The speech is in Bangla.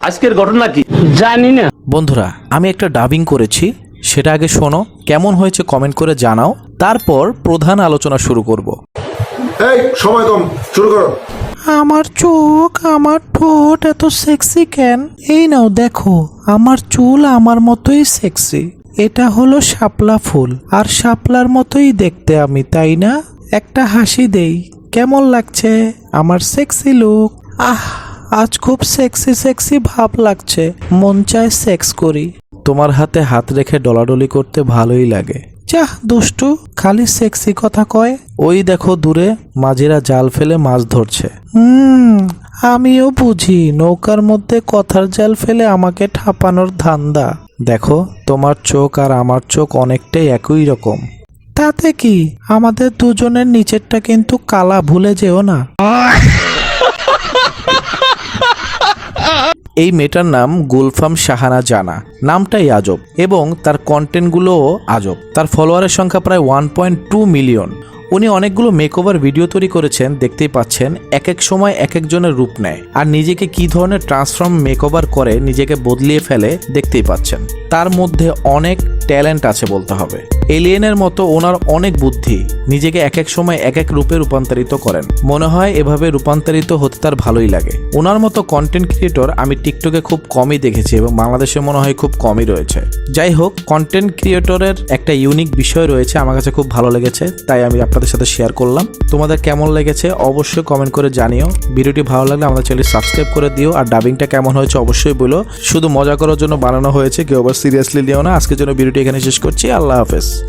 আজকের ঘটনা কি? জানি না। বন্ধুরা আমি একটা ডাবিং করেছি। সেটা আগে শোনো। কেমন হয়েছে কমেন্ট করে জানাও। তারপর প্রধান আলোচনা শুরু করব। এই সময় কম। শুরু করো। আমার চোখ আমার ঠোঁট এত সেক্সি কেন? এই নাও দেখো। আমার চুল আমার মতোই সেক্সি এটা হলো শাপলা ফুল। আর শাপলার মতোই দেখতে আমি তাই না? একটা হাসি দেই। কেমন লাগছে? আমার সেক্সি লুক আহ! আজ খুব সেক্সি সেক্সি ভাব লাগছে। মন চায় সেক্স করি। তোমার হাতে হাত রেখে ডলাডলি করতে ভালোই লাগে। যাহ দুষ্টু খালি সেক্সি কথা কয়। ওই দেখো দূরে মাঝিরা জাল ফেলে মাছ ধরছে। হুম আমিও বুঝি নৌকার মধ্যে কথার জাল ফেলে আমাকে ঠাপানোর ধান্দা। দেখো তোমার চোখ আর আমার চোখ অনেকটাই একই রকম। তাতে কি? আমাদের দুজনের নিচেরটা কিন্তু কালা ভুলে যেও না। এই মেয়েটার নাম গুলফাম শাহানা জানা। নামটাই আজব এবং তার কন্টেন্টগুলোও আজব। তার ফলোয়ারের সংখ্যা প্রায় ওয়ান পয়েন্ট টু মিলিয়ন উনি অনেকগুলো মেকওভার ভিডিও তৈরি করেছেন, দেখতেই পাচ্ছেন এক এক সময় এক একজনের রূপ নেয়। আর নিজেকে কি ধরনের ট্রান্সফর্ম মেকওভার করে নিজেকে বদলিয়ে ফেলে, দেখতেই পাচ্ছেন। তার মধ্যে অনেক ট্যালেন্ট আছে বলতে হবে। এলিয়েনের মতো ওনার অনেক বুদ্ধি, নিজেকে এক এক সময় এক এক রূপে রূপান্তরিত করেন। মনে হয় এভাবে রূপান্তরিত হতে তার ভালোই লাগে। ওনার মতো কন্টেন্ট ক্রিয়েটর আমি টিকটকে খুব কমই দেখেছি এবং বাংলাদেশে মনে হয় খুব কমই রয়েছে। যাই হোক কন্টেন্ট ক্রিয়েটরের একটা ইউনিক বিষয় রয়েছে, আমার কাছে খুব ভালো লেগেছে, তাই আমি আপনাদের সাথে সাথে শেয়ার করলাম। তোমাদের কেমন লেগেছে অবশ্যই কমেন্ট করে জানিও। ভিডিওটি ভালো লাগলে আমাদের চ্যানেল সাবস্ক্রাইব করে দিও। আর ডাবিংটা কেমন হয়েছে অবশ্যই বলো। শুধু মজা করার জন্য বানানো হয়েছে, কেউ আবার সিরিয়াসলি নিও না। আজকের জন্য ভিডিওটি এখানে শেষ করছি। আল্লাহ হাফেজ।